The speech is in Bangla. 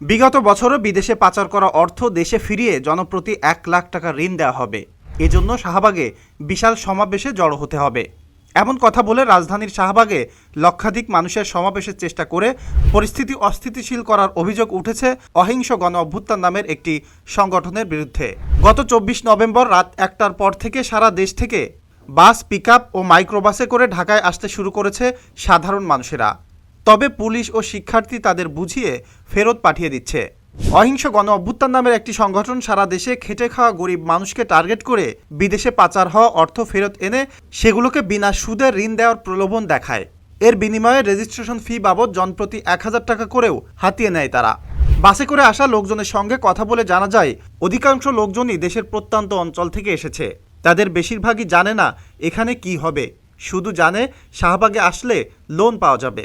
বিগত বছরও বিদেশে পাচার করা অর্থ দেশে ফিরিয়ে জনপ্রতি এক লাখ টাকা ঋণ দেওয়া হবে। এজন্য শাহবাগে বিশাল সমাবেশে জড়ো হতে হবে। এমন কথা বলে রাজধানীর শাহবাগে লক্ষাধিক মানুষের সমাবেশের চেষ্টা করে পরিস্থিতি অস্থিতিশীল করার অভিযোগ উঠেছে অহিংস গণ অভ্যুত্থান নামের একটি সংগঠনের বিরুদ্ধে। গত চব্বিশ নভেম্বর রাত একটার পর থেকে সারা দেশ থেকে বাস, পিকআপ ও মাইক্রোবাসে করে ঢাকায় আসতে শুরু করেছে সাধারণ মানুষেরা। তবে পুলিশ ও শিক্ষার্থী তাদের বুঝিয়ে ফেরত পাঠিয়ে দিচ্ছে। অহিংস গণ অভ্যুত্থান নামের একটি সংগঠন সারা দেশে খেটে খাওয়া গরিব মানুষকে টার্গেট করে বিদেশে পাচার হওয়া অর্থ ফেরত এনে সেগুলোকে বিনা সুদে ঋণ দেওয়ার প্রলোভন দেখায়। এর বিনিময়ে রেজিস্ট্রেশন ফি বাবদ জনপ্রতি এক হাজার টাকা করেও হাতিয়ে নেয় তারা। বাসে করে আসা লোকজনের সঙ্গে কথা বলে জানা যায়, অধিকাংশ লোকজনই দেশের প্রত্যন্ত অঞ্চল থেকে এসেছে। তাদের বেশিরভাগই জানে না এখানে কি হবে। শুধু জানে, শাহবাগে আসলে লোন পাওয়া যাবে।